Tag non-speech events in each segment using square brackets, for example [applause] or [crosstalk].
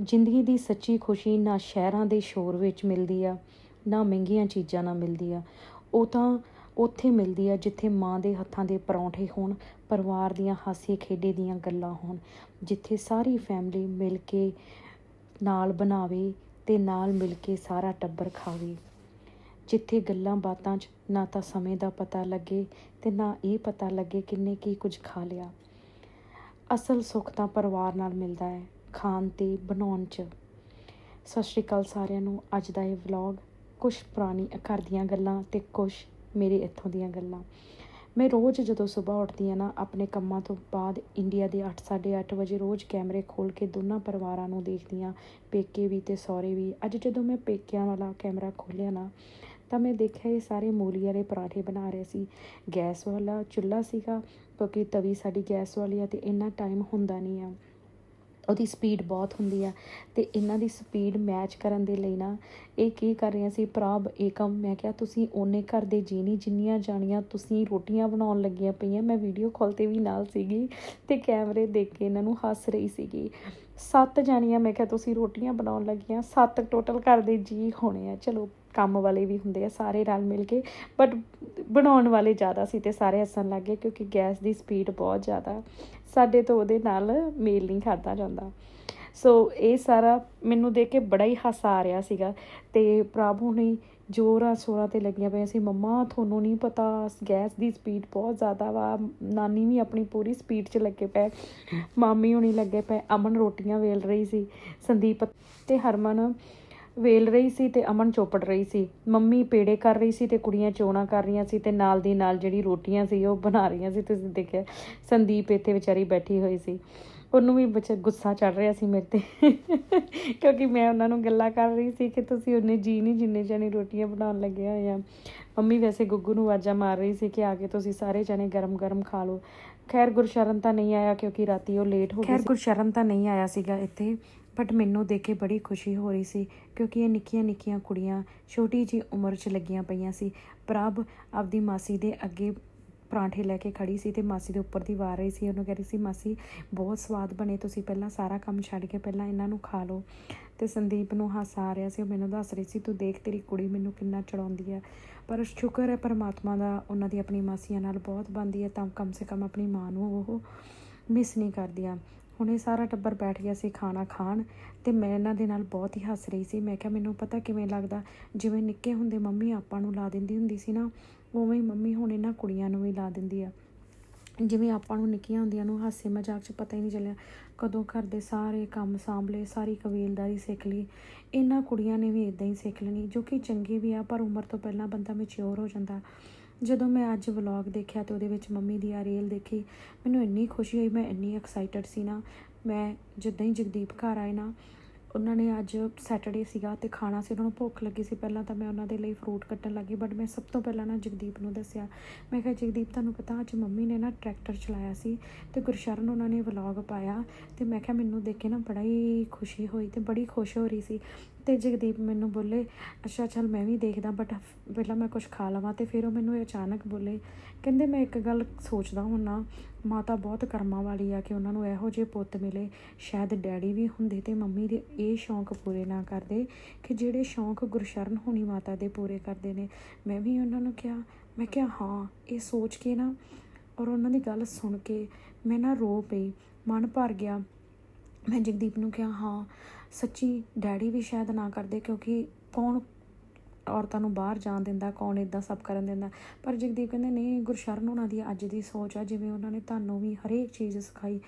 ਜ਼ਿੰਦਗੀ ਦੀ ਸੱਚੀ ਖੁਸ਼ੀ ਨਾ ਸ਼ਹਿਰਾਂ ਦੇ ਸ਼ੋਰ ਵਿੱਚ ਮਿਲਦੀ ਆ, ਨਾ ਮਹਿੰਗੀਆਂ ਚੀਜ਼ਾਂ ਨਾਲ ਮਿਲਦੀ ਆ। ਉਹ ਤਾਂ ਉੱਥੇ ਮਿਲਦੀ ਆ ਜਿੱਥੇ ਮਾਂ ਦੇ ਹੱਥਾਂ ਦੇ ਪਰੌਂਠੇ ਹੋਣ, ਪਰਿਵਾਰ ਦੀਆਂ ਹਾਸੇ ਖੇਡੇ ਦੀਆਂ ਗੱਲਾਂ ਹੋਣ, ਜਿੱਥੇ ਸਾਰੀ ਫੈਮਿਲੀ ਮਿਲ ਕੇ ਨਾਲ ਬਣਾਵੇ ਤੇ ਨਾਲ ਮਿਲ ਕੇ ਸਾਰਾ ਟੱਬਰ ਖਾਵੇ। ਜਿੱਥੇ ਗੱਲਾਂ ਬਾਤਾਂ 'ਚ ਨਾ ਤਾਂ ਸਮੇਂ ਦਾ ਪਤਾ ਲੱਗੇ ਤੇ ਨਾ ਇਹ ਪਤਾ ਲੱਗੇ ਕਿੰਨੇ ਕੀ ਕੁਝ ਖਾ ਲਿਆ। ਅਸਲ ਸੁੱਖ ਤਾਂ ਪਰਿਵਾਰ ਨਾਲ ਮਿਲਦਾ ਹੈ। ਖਾਣ ਤੇ ਬਣਾਉਣ 'ਚ। ਸਤਿ ਸ਼੍ਰੀ ਅਕਾਲ ਸਾਰਿਆਂ ਨੂੰ, ਅੱਜ ਦਾ ਇਹ ਵਲੌਗ ਕੁਝ ਪੁਰਾਣੀ ਘਰ ਦੀਆਂ ਗੱਲਾਂ ਤੇ ਕੁਝ ਮੇਰੇ ਇੱਥੋਂ ਦੀਆਂ ਗੱਲਾਂ। ਮੈਂ ਰੋਜ਼ ਜਦੋਂ ਸਵੇਰ ਉੱਠਦੀ ਆ ਨਾ, ਆਪਣੇ ਕੰਮਾਂ ਤੋਂ ਬਾਅਦ ਇੰਡੀਆ ਦੇ 8:30 ਵਜੇ ਰੋਜ਼ ਕੈਮਰੇ ਖੋਲ ਕੇ ਦੋਨਾਂ ਪਰਿਵਾਰਾਂ ਨੂੰ ਦੇਖਦੀ ਆ ਪੇਕੇ ਵੀ ਤੇ ਸਹੁਰੇ ਵੀ। ਅੱਜ ਜਦੋਂ ਮੈਂ ਪੇਕਿਆਂ ਵਾਲਾ ਕੈਮਰਾ ਖੋਲ੍ਹਿਆ ਨਾ, ਤਾਂ ਮੈਂ ਦੇਖਿਆ ਇਹ ਸਾਰੇ ਮੂਲੀ ਵਾਲੇ ਪਰਾਠੇ ਬਣਾ ਰਹੇ ਸੀ। ਗੈਸ ਵਾਲਾ ਚੁੱਲ੍ਹਾ ਸੀਗਾ, ਕਿਉਂਕਿ ਤਵੀ ਸਾਡੀ ਗੈਸ ਵਾਲੀ ਆ ਤੇ ਇੰਨਾ ਟਾਈਮ ਹੁੰਦਾ ਨਹੀਂ ਆ। ਉਹਦੀ ਸਪੀਡ ਬਹੁਤ ਹੁੰਦੀ ਆ ਤੇ ਇਹਨਾਂ ਦੀ ਸਪੀਡ ਮੈਚ ਕਰਨ ਦੇ ਲਈ ਨਾ ਇਹ ਕੀ ਕਰ ਰਹੀਆਂ ਸੀ ਪ੍ਰਭ ਏਕਮ ਮੈਂ ਕਿਹਾ ਤੁਸੀਂ ਓਨੇ ਘਰ ਦੇ ਜੀ ਨਹੀਂ ਜਿੰਨੀਆਂ ਜਾਣੀਆਂ ਤੁਸੀਂ ਰੋਟੀਆਂ ਬਣਾਉਣ ਲੱਗੀਆਂ ਪਈਆਂ, ਮੈਂ ਵੀਡੀਓ ਕਾਲ ਤੇ ਵੀ ਨਾਲ ਸੀਗੀ ਤੇ ਕੈਮਰੇ ਦੇਖ ਕੇ ਇਹਨਾਂ ਨੂੰ ਹੱਸ ਰਹੀ ਸੀਗੀ। ਸੱਤ ਜਾਣੀਆਂ ਮੈਂ ਕਿਹਾ ਤੁਸੀਂ ਰੋਟੀਆਂ ਬਣਾਉਣ ਲੱਗੀਆਂ, ਸੱਤ ਟੋਟਲ ਘਰ ਦੇ ਜੀ ਹੋਣੇ ਆ, ਚਲੋ ਕੰਮ ਵਾਲੇ ਵੀ ਹੁੰਦੇ ਆ ਸਾਰੇ ਰਲ ਮਿਲ ਕੇ ਬਟ ਬਣਾਉਣ ਵਾਲੇ ਜ਼ਿਆਦਾ ਸੀ ਤੇ ਸਾਰੇ ਹੱਸਣ ਲੱਗੇ ਕਿਉਂਕਿ ਗੈਸ ਦੀ ਸਪੀਡ ਬਹੁਤ ਜ਼ਿਆਦਾ ਸਾਡੇ ਤੋਂ ਉਹਦੇ ਨਾਲ ਮੇਲ ਨਹੀਂ ਖਾਦਾ ਜਾਂਦਾ। ਸੋ ਇਹ ਸਾਰਾ ਮੈਨੂੰ ਦੇਖ ਕੇ ਬੜਾ ਹੀ ਹਾਸਾ ਆ ਰਿਹਾ ਸੀਗਾ ਤੇ ਪ੍ਰਭੂ ਹੁਣੀ ਜੋਰਾਂ ਸੋਰਾਂ ਤੇ ਲੱਗੀਆਂ ਪਈਆਂ ਸੀ, ਮੰਮਾ, ਤੁਹਾਨੂੰ ਨਹੀਂ ਪਤਾ, ਗੈਸ ਦੀ ਸਪੀਡ ਬਹੁਤ ਜ਼ਿਆਦਾ ਵਾ, ਨਾਨੀ ਵੀ ਆਪਣੀ ਪੂਰੀ ਸਪੀਡ 'ਚ ਲੱਗੇ ਪਏ, ਮਾਮੀ ਹੁਣੀ ਲੱਗੇ ਪਏ, ਅਮਨ ਰੋਟੀਆਂ ਵੇਲ ਰਹੀ ਸੀ, ਸੰਦੀਪ ਤੇ ਹਰਮਨ ਵੇਲ ਰਹੀ ਸੀ ਤੇ ਅਮਨ ਚੋਪੜ ਰਹੀ ਸੀ। ਮੰਮੀ ਪੇੜੇ ਕਰ ਰਹੀ ਸੀ ਤੇ ਕੁੜੀਆਂ ਚੋਣਾ ਕਰ ਰਹੀਆਂ ਸੀ ਤੇ ਨਾਲ ਦੀ ਨਾਲ ਜਿਹੜੀ ਰੋਟੀਆਂ ਸੀ ਉਹ ਬਣਾ ਰਹੀਆਂ ਸੀ। ਤੁਸੀਂ ਦੇਖਿਆ, ਸੰਦੀਪ ਇੱਥੇ ਵਿਚਾਰੀ ਬੈਠੀ ਹੋਈ ਸੀ। ਉਹਨੂੰ ਵੀ ਬੱਚਾ ਗੁੱਸਾ ਚੜ ਰਿਹਾ ਸੀ ਮੇਰੇ ਤੇ। [laughs] ਕਿਉਂਕਿ ਮੈਂ ਉਹਨਾਂ ਨੂੰ ਗੱਲਾਂ ਕਰ ਰਹੀ ਸੀ ਕਿ ਤੁਸੀਂ ਉਹਨੇ ਜੀ ਨਹੀਂ ਜਿੰਨੇ ਜਣੇ ਰੋਟੀਆਂ ਬਣਾਉਣ ਲੱਗੇ ਹੋਏ ਆ ਮੰਮੀ ਵੈਸੇ ਗੁੱਗੂ ਨੂੰ ਆਵਾਜ਼ਾਂ ਮਾਰ ਰਹੀ ਸੀ ਕਿ ਆ ਕੇ ਤੁਸੀਂ ਸਾਰੇ ਜਣੇ ਗਰਮ-ਗਰਮ ਖਾ ਲਓ। ਖੈਰ ਗੁਰਸ਼ਰਨ ਤਾਂ ਨਹੀਂ ਆਇਆ ਕਿਉਂਕਿ ਰਾਤੀ ਉਹ ਲੇਟ ਹੋ ਗਈ ਖੈਰ ਗੁਰਸ਼ਰਨ ਤਾਂ ਨਹੀਂ ਆਇਆ ਸੀਗਾ ਇੱਥੇ। ਬਟ ਮੈਨੂੰ ਦੇਖ ਕੇ ਬੜੀ ਖੁਸ਼ੀ ਹੋ ਰਹੀ ਸੀ, ਕਿਉਂਕਿ ਇਹ ਨਿੱਕੀਆਂ ਨਿੱਕੀਆਂ ਕੁੜੀਆਂ ਛੋਟੀ ਜੀ ਉਮਰ 'ਚ ਲੱਗੀਆਂ ਪਈਆਂ ਸੀ। ਪ੍ਰਭ ਆਪਦੀ ਮਾਸੀ ਦੇ ਅੱਗੇ ਪਰਾਂਠੇ ਲੈ ਕੇ ਖੜੀ ਸੀ ਤੇ ਮਾਸੀ ਦੇ ਉੱਪਰ ਦੀ ਵਾਰ ਰਹੀ ਸੀ। ਉਹਨੂੰ ਕਹਿ ਰਹੀ ਸੀ, ਮਾਸੀ, ਬਹੁਤ ਸਵਾਦ ਬਣੇ ਤੁਸੀਂ ਪਹਿਲਾਂ ਸਾਰਾ ਕੰਮ ਛੱਡ ਕੇ ਪਹਿਲਾਂ ਇਹਨਾਂ ਨੂੰ ਖਾ ਲਓ। ਤੇ ਸੰਦੀਪ ਨੂੰ ਹਾਸਾ ਆ ਰਿਹਾ ਸੀ। ਉਹ ਮੈਨੂੰ ਦੱਸ ਰਹੀ ਸੀ, ਤੂੰ ਦੇਖ ਤੇਰੀ ਕੁੜੀ ਮੈਨੂੰ ਕਿੰਨਾ ਚੜਾਉਂਦੀ ਹੈ। ਪਰ ਸ਼ੁਕਰ ਹੈ ਪਰਮਾਤਮਾ ਦਾ ਉਹਨਾਂ ਦੀ ਆਪਣੀ ਮਾਸੀਆਂ ਨਾਲ ਬਹੁਤ ਬੰਦੀ ਹੈ, ਤਾਂ ਕਮ ਸੇ ਕਮ ਆਪਣੀ ਮਾਂ ਨੂੰ ਉਹ ਮਿਸ ਨਹੀਂ ਕਰਦੀਆਂ। ਹੁਣ ਇਹ ਸਾਰਾ ਟੱਬਰ ਬੈਠ ਗਿਆ ਸੀ ਖਾਣਾ ਖਾਣ ਤੇ ਮੈਂ ਇਹਨਾਂ ਦੇ ਨਾਲ ਬਹੁਤ ਹੀ ਹੱਸ ਰਹੀ ਸੀ। ਮੈਂ ਕਿਹਾ, ਮੈਨੂੰ ਪਤਾ ਕਿਵੇਂ ਲੱਗਦਾ? ਜਿਵੇਂ ਨਿੱਕੇ ਹੁੰਦੇ ਮੰਮੀ ਆਪਾਂ ਨੂੰ ਲਾ ਦਿੰਦੀ ਹੁੰਦੀ ਸੀ ਨਾ, ਉਵੇਂ ਹੀ ਮੰਮੀ ਹੁਣ ਇਹਨਾਂ ਕੁੜੀਆਂ ਨੂੰ ਵੀ ਲਾ ਦਿੰਦੀ ਆ। ਜਿਵੇਂ ਆਪਾਂ ਨੂੰ ਨਿੱਕੀਆਂ ਹੁੰਦੀਆਂ ਨੂੰ ਹਾਸੇ ਮਜ਼ਾਕ 'ਚ ਪਤਾ ਹੀ ਨਹੀਂ ਚੱਲਿਆ। ਕਦੋਂ ਘਰ ਦੇ ਸਾਰੇ ਕੰਮ ਸਾਂਭਲੇ, ਸਾਰੀ ਕਬੀਲਦਾਰੀ ਸਿੱਖ ਲਈ। ਇਹਨਾਂ ਕੁੜੀਆਂ ਨੇ ਵੀ ਇਦਾਂ ਹੀ ਸਿੱਖ ਲੈਣੀ, ਜੋ ਕਿ ਚੰਗੀ ਵੀ ਆ, ਪਰ ਉਮਰ ਤੋਂ ਪਹਿਲਾਂ ਬੰਦਾ ਮੈਚਿਓਰ ਹੋ ਜਾਂਦਾ। ਜਦੋਂ ਮੈਂ ਅੱਜ ਵਲੌਗ ਦੇਖਿਆ ਤੇ ਉਹਦੇ ਵਿੱਚ ਮੰਮੀ ਦੀ ਆ ਰੀਲ ਦੇਖੀ, ਮੈਨੂੰ ਇੰਨੀ ਖੁਸ਼ੀ ਹੋਈ, ਮੈਂ ਇੰਨੀ ਐਕਸਾਈਟਡ ਸੀ ਨਾ। ਮੈਂ ਜਿੱਦਾਂ ਹੀ ਜਗਦੀਪ ਘਰ ਆਏ ਨਾ, ਉਹਨਾਂ ਨੇ ਅੱਜ ਸੈਟਰਡੇ ਸੀਗਾ ਤੇ ਖਾਣਾ ਸੀ, ਉਹਨਾਂ ਨੂੰ ਭੁੱਖ ਲੱਗੀ ਸੀ। ਪਹਿਲਾਂ ਤਾਂ ਮੈਂ ਉਹਨਾਂ ਦੇ ਲਈ ਫਰੂਟ ਕੱਟਣ ਲੱਗੀ ਬਟ ਮੈਂ ਸਭ ਤੋਂ ਪਹਿਲਾਂ ਨਾ ਜਗਦੀਪ ਨੂੰ ਦੱਸਿਆ। ਮੈਂ ਕਿਹਾ, ਜਗਦੀਪ, ਤੁਹਾਨੂੰ ਪਤਾ ਅੱਜ ਮੰਮੀ ਨੇ ਨਾ ਟਰੈਕਟਰ ਚਲਾਇਆ ਸੀ ਤੇ ਗੁਰਸ਼ਰਨ ਉਹਨਾਂ ਨੇ ਵਲੌਗ ਪਾਇਆ ਤੇ ਮੈਂ ਕਿਹਾ, ਮੈਨੂੰ ਦੇਖ ਕੇ ਨਾ ਬੜਾ ਹੀ ਖੁਸ਼ੀ ਹੋਈ ਤੇ ਬੜੀ ਖੁਸ਼ ਹੋ ਰਹੀ ਸੀ। ਤੇ ਜਗਦੀਪ ਮੈਨੂੰ ਬੋਲੇ, ਅੱਛਾ, ਚੱਲ ਮੈਂ ਵੀ ਦੇਖਦਾ ਬਟ ਪਹਿਲਾਂ ਮੈਂ ਕੁਝ ਖਾ ਲਵਾਂ। ਤੇ ਫਿਰ ਉਹ ਮੈਨੂੰ ਇਹ ਅਚਾਨਕ ਬੋਲੇ, ਕਹਿੰਦੇ ਮੈਂ ਇੱਕ ਗੱਲ ਸੋਚਦਾ ਹੁੰਨਾ, ਮਾਤਾ ਬਹੁਤ ਕਰਮਾਂ ਵਾਲੀ ਆ ਕਿ ਉਹਨਾਂ ਨੂੰ ਇਹੋ ਜਿਹੇ ਪੁੱਤ ਮਿਲੇ। ਸ਼ਾਇਦ ਡੈਡੀ ਵੀ ਹੁੰਦੇ ਤੇ ਮੰਮੀ ਦੇ ਇਹ ਸ਼ੌਂਕ ਪੂਰੇ ਨਾ ਕਰਦੇ ਕਿ ਜਿਹੜੇ ਸ਼ੌਂਕ ਗੁਰਸ਼ਰਨ ਹੋਣੀ ਮਾਤਾ ਦੇ ਪੂਰੇ ਕਰਦੇ ਨੇ। ਮੈਂ ਵੀ ਉਹਨਾਂ ਨੂੰ ਕਿਹਾ, ਮੈਂ ਕਿਹਾ, ਹਾਂ, ਇਹ ਸੋਚ ਕੇ ਨਾ ਔਰ ਉਹਨਾਂ ਦੀ ਗੱਲ ਸੁਣ ਕੇ ਮੈਂ ਨਾ ਰੋ ਪਈ, ਮਨ ਭਰ ਗਿਆ। ਮੈਂ ਜਗਦੀਪ ਨੂੰ ਕਿਹਾ, ਹਾਂ ਸੱਚੀ ਡੈਡੀ ਵੀ ਸ਼ਾਇਦ ਨਾ ਕਰਦੇ ਕਿਉਂਕਿ ਕੌਣ ਔਰਤਾਂ ਨੂੰ ਬਾਹਰ ਜਾਣ ਦਿੰਦਾ, ਕੌਣ ਇਦਾਂ ਸਭ ਕਰਨ ਦਿੰਦਾ। ਪਰ ਜਗਦੀਪ ਕਹਿੰਦੇ, ਨਹੀਂ, ਗੁਰਸ਼ਰਨ ਉਹਨਾਂ ਦੀ ਅੱਜ ਦੀ ਸੋਚ ਆ, ਜਿਵੇਂ ਉਹਨਾਂ ਨੇ ਤੁਹਾਨੂੰ ਵੀ ਹਰੇਕ ਚੀਜ਼ ਸਿਖਾਈ।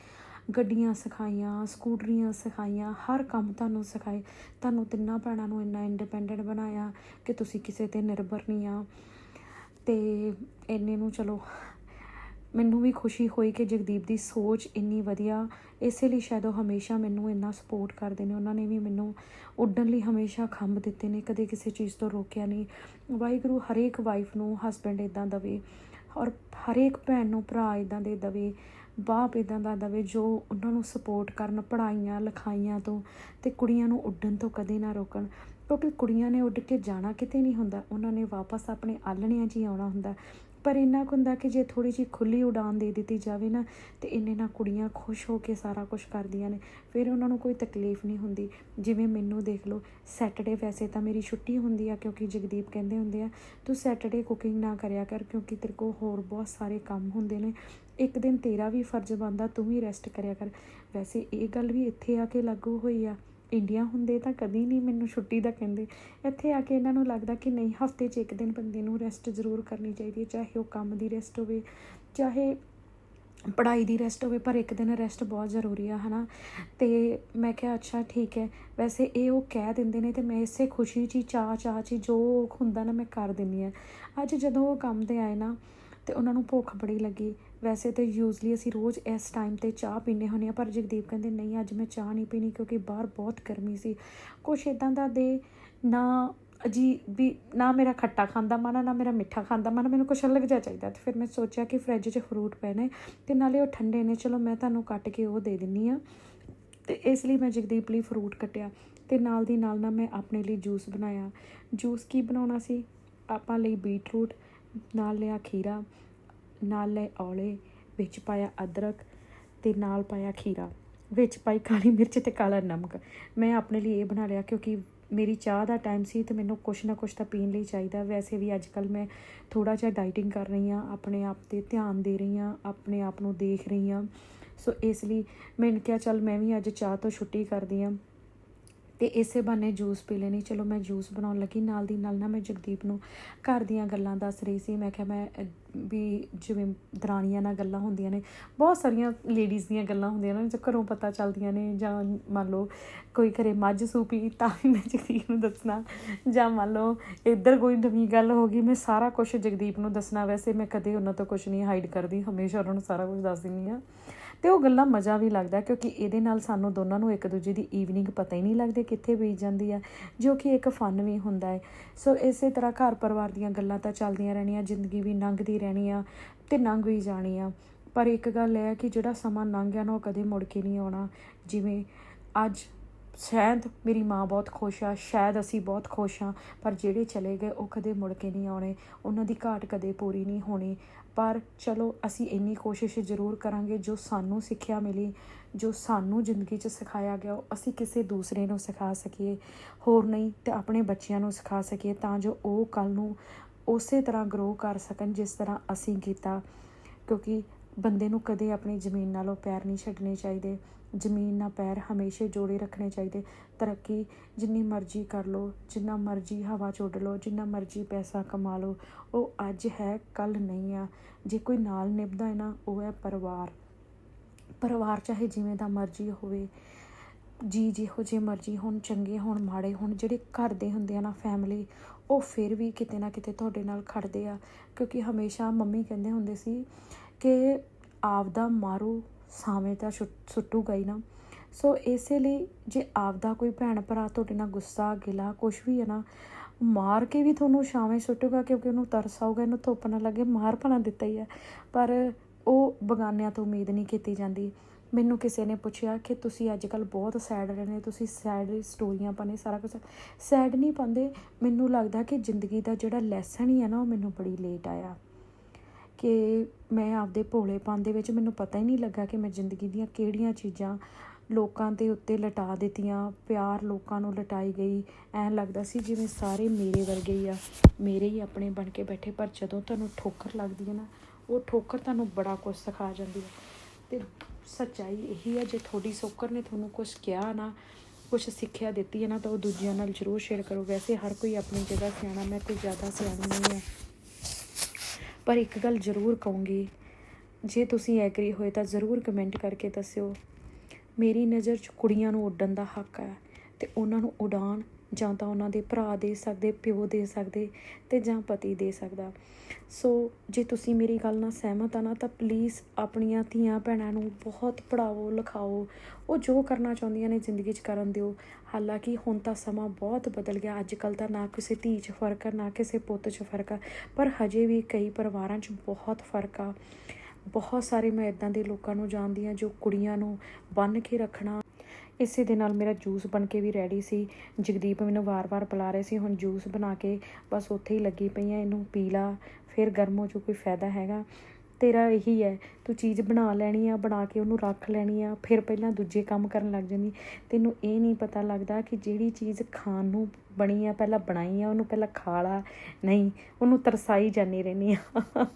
ਗੱਡੀਆਂ ਸਿਖਾਈਆਂ, ਸਕੂਟਰੀਆਂ ਸਿਖਾਈਆਂ, ਹਰ ਕੰਮ ਤੁਹਾਨੂੰ ਸਿਖਾਏ। ਤੁਹਾਨੂੰ ਤਿੰਨਾਂ ਭੈਣਾਂ ਨੂੰ ਇੰਨਾ ਇੰਡੀਪੈਂਡੈਂਟ ਬਣਾਇਆ ਕਿ ਤੁਸੀਂ ਕਿਸੇ ਤੇ ਨਿਰਭਰ ਨਹੀਂ ਆ। ਤੇ ਇੰਨੇ ਨੂੰ ਚਲੋ ਮੈਨੂੰ ਵੀ ਖੁਸ਼ੀ ਹੋਈ ਕਿ ਜਗਦੀਪ ਦੀ ਸੋਚ ਇੰਨੀ ਵਧੀਆ, ਇਸੇ ਲਈ ਸ਼ਾਇਦ ਉਹ ਹਮੇਸ਼ਾ ਮੈਨੂੰ ਇੰਨਾ ਸਪੋਰਟ ਕਰਦੇ ਨੇ। ਉਹਨਾਂ ਨੇ ਵੀ ਮੈਨੂੰ ਉੱਡਣ ਲਈ ਹਮੇਸ਼ਾ ਖੰਭ ਦਿੱਤੇ ਨੇ, ਕਦੇ ਕਿਸੇ ਚੀਜ਼ ਤੋਂ ਰੋਕਿਆ ਨਹੀਂ। ਵਾਹਿਗੁਰੂ ਹਰੇਕ ਵਾਈਫ ਨੂੰ ਹਸਬੈਂਡ ਇਦਾਂ ਦਵੇ ਔਰ ਹਰੇਕ ਭੈਣ ਨੂੰ, ਭਰਾ ਇਦਾਂ ਦੇ ਦਵੇ, ਬਾਪ ਇਦਾਂ ਦਾ ਦਵੇ ਜੋ ਉਹਨਾਂ ਨੂੰ ਸਪੋਰਟ ਕਰਨ ਪੜਾਈਆਂ ਲਿਖਾਈਆਂ ਤੋਂ ਤੇ ਕੁੜੀਆਂ ਨੂੰ ਉੱਡਣ ਤੋਂ ਕਦੇ ਨਾ ਰੋਕਣ। ਕਿਉਂਕਿ ਕੁੜੀਆਂ ਨੇ ਉੱਡ ਕੇ ਜਾਣਾ ਕਿਤੇ ਨਹੀਂ ਹੁੰਦਾ। ਉਹਨਾਂ ਨੇ ਵਾਪਸ ਆਪਣੇ ਆਲਣਿਆਂ 'ਚ ਹੀ ਆਉਣਾ ਹੁੰਦਾ। ਪਰ ਇੰਨਾ ਕੁ ਹੁੰਦਾ ਕਿ ਜੇ ਥੋੜੀ ਜਿਹੀ ਖੁੱਲੀ ਉਡਾਨ ਦੇ ਦਿੱਤੀ ਜਾਵੇ ਨਾ, ਤੇ ਇੰਨੇ ਨਾਲ ਕੁੜੀਆਂ ਖੁਸ਼ ਹੋ ਕੇ ਸਾਰਾ ਕੁਝ ਕਰਦੀਆਂ ਨੇ। ਫਿਰ ਉਹਨਾਂ ਨੂੰ ਕੋਈ ਤਕਲੀਫ ਨਹੀਂ ਹੁੰਦੀ। ਜਿਵੇਂ ਮੈਨੂੰ ਦੇਖ ਲਓ ਸੈਟਰਡੇ ਵੈਸੇ ਤਾਂ ਮੇਰੀ ਛੁੱਟੀ ਹੁੰਦੀ ਆ, ਕਿਉਂਕਿ ਜਗਦੀਪ ਕਹਿੰਦੇ ਹੁੰਦੇ ਆ, ਤੂੰ ਸੈਟਰਡੇ ਕੁਕਿੰਗ ਨਾ ਕਰਿਆ ਕਰ, ਕਿਉਂਕਿ ਤੇਰੇ ਕੋਲ ਹੋਰ ਬਹੁਤ ਸਾਰੇ ਕੰਮ ਹੁੰਦੇ ਨੇ। ਇੱਕ ਦਿਨ ਤੇਰਾ ਵੀ ਫਰਜ਼ ਬਣਦਾ, ਤੂੰ ਵੀ ਰੈਸਟ ਕਰਿਆ ਕਰ। ਵੈਸੇ ਇਹ ਗੱਲ ਵੀ ਇੱਥੇ ਆ ਕੇ ਲਾਗੂ ਹੋਈ ਆ। ਇੰਡੀਆ ਹੁੰਦੇ ਤਾਂ ਕਦੀ ਨਹੀਂ ਮੈਨੂੰ ਛੁੱਟੀ ਦਾ ਕਹਿੰਦੇ। ਇੱਥੇ ਆ ਕੇ ਇਹਨਾਂ ਨੂੰ ਲੱਗਦਾ ਕਿ ਨਹੀਂ, ਹਫ਼ਤੇ 'ਚ ਇੱਕ ਦਿਨ ਬੰਦੇ ਨੂੰ ਰੈਸਟ ਜ਼ਰੂਰ ਕਰਨੀ ਚਾਹੀਦੀ ਹੈ, ਚਾਹੇ ਉਹ ਕੰਮ ਦੀ ਰੈਸਟ ਹੋਵੇ, ਚਾਹੇ ਪੜ੍ਹਾਈ ਦੀ ਰੈਸਟ ਹੋਵੇ, ਪਰ ਇੱਕ ਦਿਨ ਰੈਸਟ ਬਹੁਤ ਜ਼ਰੂਰੀ ਆ, ਹਨਾ? ਤੇ ਮੈਂ ਕਿਹਾ, ਅੱਛਾ, ਠੀਕ ਹੈ। ਵੈਸੇ ਇਹ ਉਹ ਕਹਿ ਦਿੰਦੇ ਨੇ ਤੇ ਮੈਂ ਇਸੇ ਖੁਸ਼ੀ 'ਚ ਹੀ ਚਾਹ ਚਾਹ 'ਚ ਹੀ ਜੋ ਹੁੰਦਾ ਨਾ ਮੈਂ ਕਰ ਦਿੰਦੀ ਆ ਅੱਜ ਜਦੋਂ ਉਹ ਕੰਮ ਤੇ ਆਏ ਨਾ, ਤੇ ਉਹਨਾਂ ਨੂੰ ਭੁੱਖ ਬੜੀ ਲੱਗੀ। ਵੈਸੇ ਤਾਂ ਯੂਜ਼ਲੀ ਅਸੀਂ ਰੋਜ਼ ਇਸ ਟਾਈਮ ਤੇ ਚਾਹ ਪੀਂਦੇ ਹੁੰਦੇ ਆ ਪਰ ਜਗਦੀਪ ਕਹਿੰਦੇ ਨਹੀਂ ਅੱਜ ਮੈਂ ਚਾਹ ਨਹੀਂ ਪੀਣੀ ਕਿਉਂਕਿ ਬਾਹਰ ਬਹੁਤ ਗਰਮੀ ਸੀ। ਕੁਛ ਇਦਾਂ ਦਾ ਦੇ ਨਾ ਅਜੀ ਵੀ ਨਾ ਮੇਰਾ ਖੱਟਾ ਖਾਂਦਾ ਮਨ ਆ, ਨਾ ਮੇਰਾ ਮਿੱਠਾ ਖਾਂਦਾ ਮਨ ਮੈਨੂੰ ਕੁਛ ਅਲੱਗ ਜਿਹਾ ਚਾਹੀਦਾ। ਤੇ ਫਿਰ ਮੈਂ ਸੋਚਿਆ ਕਿ ਫ੍ਰਿਜ 'ਚ ਫਰੂਟ ਪਏ ਨੇ ਤੇ ਨਾਲੇ ਉਹ ਠੰਡੇ ਨੇ ਚਲੋ ਮੈਂ ਤੁਹਾਨੂੰ ਕੱਟ ਕੇ ਉਹ ਦੇ ਦਿੰਨੀ ਆ ਤੇ ਇਸ ਲਈ ਮੈਂ ਜਗਦੀਪ ਲਈ ਫਰੂਟ ਕੱਟਿਆ ਤੇ ਨਾਲ ਦੀ ਨਾਲ ਨਾ ਮੈਂ ਆਪਣੇ ਲਈ ਜੂਸ ਬਣਾਇਆ। ਜੂਸ ਕੀ ਬਣਾਉਣਾ ਸੀ? ਆਪਾਂ ਲਈ ਬੀਟਰੂਟ ਨਾਲ ਲਿਆ ਖੀਰਾ ਨਾਲ ਲਏ ਔਲੇ, ਵਿੱਚ ਪਾਇਆ ਅਦਰਕ ਤੇ ਨਾਲ ਪਾਇਆ ਖੀਰਾ, ਵਿੱਚ ਪਾਈ ਕਾਲੀ ਮਿਰਚ ਤੇ ਕਾਲਾ ਨਮਕ। ਮੈਂ ਆਪਣੇ ਲਈ ਇਹ ਬਣਾ ਲਿਆ ਕਿਉਂਕਿ ਮੇਰੀ ਚਾਹ ਦਾ ਟਾਈਮ ਸੀ ਤੇ ਮੈਨੂੰ ਕੁਛ ਨਾ ਕੁਛ ਤਾਂ ਪੀਣ ਲਈ ਚਾਹੀਦਾ। ਵੈਸੇ ਵੀ ਅੱਜ ਕੱਲ ਮੈਂ ਥੋੜਾ ਜਿਹਾ ਡਾਈਟਿੰਗ ਕਰ ਰਹੀ ਹਾਂ, ਆਪਣੇ ਆਪ ਤੇ ਧਿਆਨ ਦੇ ਰਹੀ ਹਾਂ, ਆਪਣੇ ਆਪ ਨੂੰ ਦੇਖ ਰਹੀ ਹਾਂ। ਸੋ ਇਸ ਲਈ ਮੈਨੂੰ ਕਿਹਾ, ਚੱਲ ਮੈਂ ਵੀ ਅੱਜ ਚਾਹ ਤੋਂ ਛੁੱਟੀ ਕਰਦੀ ਹਾਂ। ਤੇ ਇਸੇ ਬਹਾਨੇ ਜੂਸ ਪੀ ਲੈਣੀ ਚਲੋ ਮੈਂ ਜੂਸ ਬਣਾਉਣ ਲੱਗੀ, ਨਾਲ ਦੀ ਨਾਲ ਨਾ ਮੈਂ ਜਗਦੀਪ ਨੂੰ ਘਰ ਦੀਆਂ ਗੱਲਾਂ ਦੱਸ ਰਹੀ ਸੀ। ਮੈਂ ਕਿਹਾ ਮੈਂ ਵੀ ਜਿਵੇਂ ਦਰਾਣੀਆਂ ਨਾਲ ਗੱਲਾਂ ਹੁੰਦੀਆਂ ਨੇ, ਬਹੁਤ ਸਾਰੀਆਂ ਲੇਡੀਜ਼ ਦੀਆਂ ਗੱਲਾਂ ਹੁੰਦੀਆਂ ਨੇ, ਜੋ ਘਰੋਂ ਪਤਾ ਚੱਲਦੀਆਂ ਨੇ, ਜਾਂ ਮੰਨ ਲਓ ਕੋਈ ਘਰੇ ਮੱਝ ਸੂਪੀ ਤਾਂ ਵੀ ਮੈਂ ਜਗਦੀਪ ਨੂੰ ਦੱਸਣਾ। ਜਾਂ ਮੰਨ ਲਓ ਇੱਧਰ ਕੋਈ ਨਵੀਂ ਗੱਲ ਹੋ ਗਈ, ਮੈਂ ਸਾਰਾ ਕੁਝ ਜਗਦੀਪ ਨੂੰ ਦੱਸਣਾ। ਵੈਸੇ ਮੈਂ ਕਦੇ ਉਹਨਾਂ ਤੋਂ ਕੁਝ ਨਹੀਂ ਹਾਈਡ ਕਰਦੀ, ਹਮੇਸ਼ਾ ਉਹਨਾਂ ਨੂੰ ਸਾਰਾ ਕੁਝ ਦੱਸ ਦਿੰਦੀ ਆ ਤੇ ਉਹ ਗੱਲਾਂ ਮਜ਼ਾ ਵੀ ਲੱਗਦਾ ਕਿਉਂਕਿ ਇਹਦੇ ਨਾਲ ਸਾਨੂੰ ਦੋਨਾਂ ਨੂੰ ਇੱਕ ਦੂਜੇ ਦੀ ਈਵਨਿੰਗ ਪਤਾ ਹੀ ਨਹੀਂ ਲੱਗਦੀ ਕਿੱਥੇ ਬੀਤ ਜਾਂਦੀ ਆ ਜੋ ਕਿ ਇੱਕ ਫਨ ਵੀ ਹੁੰਦਾ ਹੈ। ਸੋ ਇਸੇ ਤਰ੍ਹਾਂ ਘਰ ਪਰਿਵਾਰ ਦੀਆਂ ਗੱਲਾਂ ਤਾਂ ਚੱਲਦੀਆਂ ਰਹਿਣੀਆਂ, ਜ਼ਿੰਦਗੀ ਵੀ ਲੰਘਦੀ ਰਹਿਣੀ ਆ ਤੇ ਲੰਘ ਵੀ ਜਾਣੀ ਆ। ਪਰ ਇੱਕ ਗੱਲ ਇਹ ਹੈ ਕਿ ਜਿਹੜਾ ਸਮਾਂ ਲੰਘ ਗਿਆ ਨਾ, ਉਹ ਕਦੇ ਮੁੜ ਕੇ ਨਹੀਂ ਆਉਣਾ। ਜਿਵੇਂ ਅੱਜ ਸ਼ਾਇਦ ਮੇਰੀ ਮਾਂ ਬਹੁਤ ਖੁਸ਼ ਆ, ਸ਼ਾਇਦ ਅਸੀਂ ਬਹੁਤ ਖੁਸ਼ ਆ, ਪਰ ਜਿਹੜੇ ਚਲੇ ਗਏ, ਉਹ ਕਦੇ ਮੁੜ ਕੇ ਨਹੀਂ ਆਉਣੇ। ਉਹਨਾਂ ਦੀ ਘਾਟ ਕਦੇ ਪੂਰੀ ਨਹੀਂ ਹੋਣੀ। ਪਰ ਚਲੋ, ਅਸੀਂ ਇੰਨੀ ਕੋਸ਼ਿਸ਼ ਜ਼ਰੂਰ ਕਰਾਂਗੇ, ਜੋ ਸਾਨੂੰ ਸਿੱਖਿਆ ਮਿਲੀ, ਜੋ ਸਾਨੂੰ ਜ਼ਿੰਦਗੀ 'ਚ ਸਿਖਾਇਆ ਗਿਆ, ਉਹ ਅਸੀਂ ਕਿਸੇ ਦੂਸਰੇ ਨੂੰ ਸਿਖਾ ਸਕੀਏ। ਹੋਰ ਨਹੀਂ ਤੇ ਆਪਣੇ ਬੱਚਿਆਂ ਨੂੰ ਸਿਖਾ ਸਕੀਏ ਤਾਂ ਜੋ ਉਹ ਕੱਲ ਨੂੰ ਉਸੇ ਤਰ੍ਹਾਂ ਗਰੋ ਕਰ ਸਕਣ ਜਿਸ ਤਰ੍ਹਾਂ ਅਸੀਂ ਕੀਤਾ। ਕਿਉਂਕਿ ਬੰਦੇ ਨੂੰ ਕਦੇ ਆਪਣੀ ਜ਼ਮੀਨ ਨਾਲੋਂ ਪੈਰ ਨਹੀਂ ਛੱਡਣੇ ਚਾਹੀਦੇ। ਜ਼ਮੀਨ ਨਾਲ ਪੈਰ ਹਮੇਸ਼ਾ ਜੋੜੇ ਰੱਖਣੇ ਚਾਹੀਦੇ। ਤਰੱਕੀ, ਜਿੰਨੀ ਮਰਜ਼ੀ ਕਰ ਲਓ, ਜਿੰਨਾ ਮਰਜ਼ੀ ਹਵਾ 'ਚ ਲਓ, ਜਿੰਨਾ ਮਰਜ਼ੀ ਪੈਸਾ ਕਮਾ ਲਓ, ਉਹ ਅੱਜ ਹੈ ਕੱਲ ਨਹੀਂ ਆ। ਜੇ ਕੋਈ ਨਾਲ ਨਿਭਦਾ ਹੈ ਨਾ, ਉਹ ਹੈ ਪਰਿਵਾਰ। ਪਰਿਵਾਰ ਚਾਹੇ ਜਿਵੇਂ ਦਾ ਮਰਜ਼ੀ ਹੋਵੇ, ਜੀ ਜਿਹੋ ਜਿਹੇ ਮਰਜ਼ੀ ਹੋਣ, ਚੰਗੇ ਹੋਣ, ਮਾੜੇ ਹੋਣ, ਜਿਹੜੇ ਘਰ ਦੇ ਹੁੰਦੇ ਆ ਨਾ ਫੈਮਿਲੀ ਉਹ ਫਿਰ ਵੀ ਕਿਤੇ ਨਾ ਕਿਤੇ ਤੁਹਾਡੇ ਨਾਲ ਖੜਦੇ ਆ। ਕਿਉਂਕਿ ਹਮੇਸ਼ਾ ਮੰਮੀ ਕਹਿੰਦੇ ਹੁੰਦੇ ਸੀ ਕਿ ਆਪਦਾ ਮਾਰੂ ਸਾਵੇਂ ਤਾਂ ਛੁੱਟ- ਸੁੱਟੂਗਾ ਹੀ ਨਾ। ਸੋ ਇਸੇ ਲਈ ਜੇ ਆਪਦਾ ਕੋਈ ਭੈਣ ਭਰਾ ਤੁਹਾਡੇ ਨਾਲ ਗੁੱਸਾ, ਗਿਲਾ ਕੁਝ ਵੀ ਹੈ ਨਾ, ਮਾਰ ਕੇ ਵੀ ਤੁਹਾਨੂੰ ਛਾਵੇਂ ਸੁੱਟੂਗਾ ਕਿਉਂਕਿ ਉਹਨੂੰ ਤਰਸ ਆਊਗਾ, ਇਹਨੂੰ ਧੁੱਪ ਨਾ ਲੱਗੇ, ਮਾਰ ਭਣਾ ਦਿੱਤਾ ਹੀ ਹੈ। ਪਰ ਉਹ ਬਗਾਨਿਆਂ ਤੋਂ ਉਮੀਦ ਨਹੀਂ ਕੀਤੀ ਜਾਂਦੀ। ਮੈਨੂੰ ਕਿਸੇ ਨੇ ਪੁੱਛਿਆ ਕਿ ਤੁਸੀਂ ਅੱਜ ਕੱਲ ਬਹੁਤ ਸੈਡ ਰਹਿੰਦੇ ਤੁਸੀਂ ਸੈਡ ਸਟੋਰੀਆਂ ਪਾਉਂਦੇ ਸਾਰਾ ਕੁਝ ਸੈਡ ਨਹੀਂ ਪਾਉਂਦੇ। ਮੈਨੂੰ ਲੱਗਦਾ ਕਿ ਜ਼ਿੰਦਗੀ ਦਾ ਜਿਹੜਾ ਲੈਸਨ ਹੀ ਹੈ ਨਾ, ਉਹ ਮੈਨੂੰ ਬੜੀ ਲੇਟ ਆਇਆ। ਕਿ ਮੈਂ ਆਪਦੇ ਭੋਲੇਪਨ ਦੇ ਵਿੱਚ ਮੈਨੂੰ ਪਤਾ ਹੀ ਨਹੀਂ ਲੱਗਾ ਕਿ ਮੈਂ ਜ਼ਿੰਦਗੀ ਦੀਆਂ ਕਿਹੜੀਆਂ ਚੀਜ਼ਾਂ ਲੋਕਾਂ ਦੇ ਉੱਤੇ ਲਟਾ ਦਿੱਤੀਆਂ, ਪਿਆਰ ਲੋਕਾਂ ਨੂੰ ਲਟਾਈ ਗਈ। ਐਂ ਲੱਗਦਾ ਸੀ ਜਿਵੇਂ ਸਾਰੇ ਮੇਰੇ ਵਰਗੇ ਹੀ ਆ, ਮੇਰੇ ਹੀ ਆਪਣੇ ਬਣ ਕੇ ਬੈਠੇ। ਪਰ ਜਦੋਂ ਤੁਹਾਨੂੰ ਠੋਕਰ ਲੱਗਦੀ ਹੈ ਨਾ, ਉਹ ਠੋਕਰ ਤੁਹਾਨੂੰ ਬੜਾ ਕੁਝ ਸਿਖਾ ਜਾਂਦੀ ਹੈ। ਤੇ ਸੱਚਾਈ ਇਹੀ ਹੈ, ਜੇ ਤੁਹਾਡੀ ਸੋਕਰ ਨੇ ਤੁਹਾਨੂੰ ਕੁਝ ਕਿਹਾ ਨਾ ਕੁਝ ਸਿੱਖਿਆ ਦਿੱਤੀ ਹੈ ਨਾ, ਤਾਂ ਉਹ ਦੂਜਿਆਂ ਨਾਲ ਜ਼ਰੂਰ ਸ਼ੇਅਰ ਕਰੋ। ਵੈਸੇ ਹਰ ਕੋਈ ਆਪਣੀ ਜਗ੍ਹਾ ਸਿਆਣਾ, ਮੈਂ ਕੋਈ ਜ਼ਿਆਦਾ ਸਿਆਣੀ ਨਹੀਂ ਹਾਂ। ਪਰ ਇੱਕ ਗੱਲ ਜ਼ਰੂਰ ਕਹੂੰਗੀ, ਜੇ ਤੁਸੀਂ ਐਗਰੀ ਹੋਏ ਤਾਂ ਜ਼ਰੂਰ ਕਮੈਂਟ ਕਰਕੇ ਦੱਸਿਓ। ਮੇਰੀ ਨਜ਼ਰ 'ਚ ਕੁੜੀਆਂ ਨੂੰ ਉੱਡਣ ਦਾ ਹੱਕ ਹੈ ਤੇ ਉਹਨਾਂ ਨੂੰ ਉਡਾਨ ਜਾਂ ਤਾਂ ਉਹਨਾਂ ਦੇ ਭਰਾ ਦੇ ਸਕਦੇ, ਪਿਓ ਦੇ ਸਕਦੇ ਤੇ ਜਾਂ ਪਤੀ ਦੇ ਸਕਦਾ। ਸੋ ਜੇ ਤੁਸੀਂ ਮੇਰੀ ਗੱਲ ਨਾਲ ਸਹਿਮਤ ਆ ਨਾ, ਤਾਂ ਪਲੀਜ਼ ਆਪਣੀਆਂ ਧੀਆਂ ਭੈਣਾਂ ਨੂੰ ਬਹੁਤ ਪੜਾਓ ਲਿਖਾਓ। ਉਹ ਜੋ ਕਰਨਾ ਚਾਹੁੰਦੀਆਂ ਨੇ ਜ਼ਿੰਦਗੀ 'ਚ ਕਰਨ ਦਿਓ। ਹਾਲਾਂਕਿ ਹੁਣ ਤਾਂ ਸਮਾਂ ਬਹੁਤ ਬਦਲ ਗਿਆ। ਅੱਜ ਕੱਲ ਤਾਂ ਨਾ ਕਿਸੇ ਧੀ 'ਚ ਫ਼ਰਕ ਆ, ਨਾ ਕਿਸੇ ਪੁੱਤ 'ਚ ਫ਼ਰਕ ਆ। ਪਰ ਹਜੇ ਵੀ ਕਈ ਪਰਿਵਾਰਾਂ 'ਚ ਬਹੁਤ ਫ਼ਰਕ ਆ। ਬਹੁਤ ਸਾਰੇ ਮੈਂ ਇਦਾਂ ਦੇ ਲੋਕਾਂ ਨੂੰ ਜਾਣਦੀ ਹਾਂ ਜੋ ਕੁੜੀਆਂ ਨੂੰ ਬੰਨ੍ਹ ਕੇ ਰੱਖਣਾ ਇਸੇ ਦੇ ਨਾਲ ਮੇਰਾ ਜੂਸ ਬਣ ਕੇ ਵੀ ਰੈਡੀ ਸੀ। ਜਗਦੀਪ ਮੈਨੂੰ ਵਾਰ-ਵਾਰ ਬੁਲਾ ਰਹੇ ਸੀ, ਹੁਣ ਜੂਸ ਬਣਾ ਕੇ ਬਸ ਉੱਥੇ ਹੀ ਲੱਗੀ ਪਈ ਆ ਇਹਨੂੰ ਪੀ ਲਾ, ਫਿਰ ਗਰਮ ਹੋ ਜੋ ਕੋਈ ਫਾਇਦਾ ਹੈਗਾ। ਤੇਰਾ ਇਹੀ ਹੈ, ਤੂੰ ਚੀਜ਼ ਬਣਾ ਲੈਣੀ ਆ, ਬਣਾ ਕੇ ਉਹਨੂੰ ਰੱਖ ਲੈਣੀ ਆ, ਫਿਰ ਪਹਿਲਾਂ ਦੂਜੇ ਕੰਮ ਕਰਨ ਲੱਗ ਜਾਂਦੀ। ਤੈਨੂੰ ਇਹ ਨਹੀਂ ਪਤਾ ਲੱਗਦਾ ਕਿ ਜਿਹੜੀ ਚੀਜ਼ ਖਾਣ ਨੂੰ ਬਣੀ ਆ, ਪਹਿਲਾਂ ਬਣਾਈ ਆ, ਉਹਨੂੰ ਪਹਿਲਾਂ ਖਾ ਲਾ। ਨਹੀਂ, ਉਹਨੂੰ ਤਰਸਾਈ ਜਾਨੀ ਰਹਿੰਦੀ ਆ।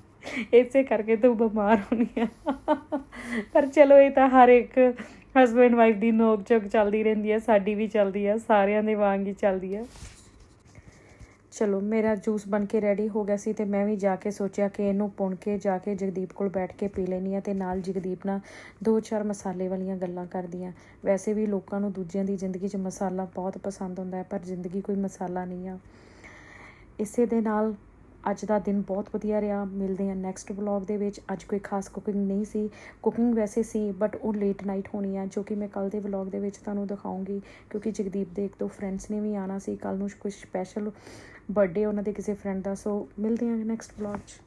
ਇਸੇ ਕਰਕੇ ਤੂੰ ਬਿਮਾਰ ਹੋਣੀ ਆ। ਪਰ ਚਲੋ, ਇਹ ਤਾਂ ਹਰ ਇੱਕ ਹਸਬੈਂਡ ਵਾਈਫ ਦੀ ਨੋਕ ਝੋਕ ਚੱਲਦੀ ਰਹਿੰਦੀ ਹੈ, ਸਾਡੀ ਵੀ ਚੱਲਦੀ ਆ ਸਾਰਿਆਂ ਦੇ ਵਾਂਗ ਹੀ ਚੱਲਦੀ ਆ ਚਲੋ, ਮੇਰਾ ਜੂਸ ਬਣ ਕੇ ਰੈਡੀ ਹੋ ਗਿਆ ਸੀ ਤੇ ਮੈਂ ਵੀ ਜਾ ਕੇ ਸੋਚਿਆ ਕਿ ਇਹਨੂੰ ਪੁਣ ਕੇ ਜਾ ਕੇ ਜਗਦੀਪ ਕੋਲ ਬੈਠ ਕੇ ਪੀ ਲੈਣੀ ਆ ਤੇ ਨਾਲ ਜਗਦੀਪ ਨਾਲ ਦੋ ਚਾਰ ਮਸਾਲੇ ਵਾਲੀਆਂ ਗੱਲਾਂ ਕਰਦੀਆਂ। ਵੈਸੇ ਵੀ ਲੋਕਾਂ ਨੂੰ ਦੂਜਿਆਂ ਦੀ ਜ਼ਿੰਦਗੀ 'ਚ ਮਸਾਲਾ ਬਹੁਤ ਪਸੰਦ ਹੁੰਦਾ ਹੈ, ਪਰ ਜ਼ਿੰਦਗੀ ਕੋਈ ਮਸਾਲਾ ਨਹੀਂ ਆ। ਇਸੇ ਦੇ ਨਾਲ ਅੱਜ ਦਾ ਦਿਨ ਬਹੁਤ ਵਧੀਆ ਰਿਹਾ। ਮਿਲਦੇ ਹਾਂ ਨੈਕਸਟ ਵਲੌਗ ਦੇ ਵਿੱਚ। ਅੱਜ ਕੋਈ ਖਾਸ ਕੁਕਿੰਗ ਨਹੀਂ ਸੀ। ਕੁਕਿੰਗ ਵੈਸੇ ਸੀ ਬਟ ਉਹ ਲੇਟ ਨਾਈਟ ਹੋਣੀ ਆ, ਜੋ ਕਿ ਮੈਂ ਕੱਲ ਦੇ ਵਲੌਗ ਦੇ ਵਿੱਚ ਤੁਹਾਨੂੰ ਦਿਖਾਉਂਗੀ। ਕਿਉਂਕਿ ਜਗਦੀਪ ਦੇ ਇੱਕ ਦੋ ਫਰੈਂਡਸ ਨੇ ਵੀ ਆਣਾ ਸੀ। ਕੱਲ ਨੂੰ ਕੁਝ ਸਪੈਸ਼ਲ ਬਰਥਡੇ ਉਹਨਾਂ ਦੇ ਕਿਸੇ ਫਰੈਂਡ ਦਾ ਸੋ ਮਿਲਦੇ ਹਾਂ ਨੈਕਸਟ ਵਲੌਗ 'ਚ।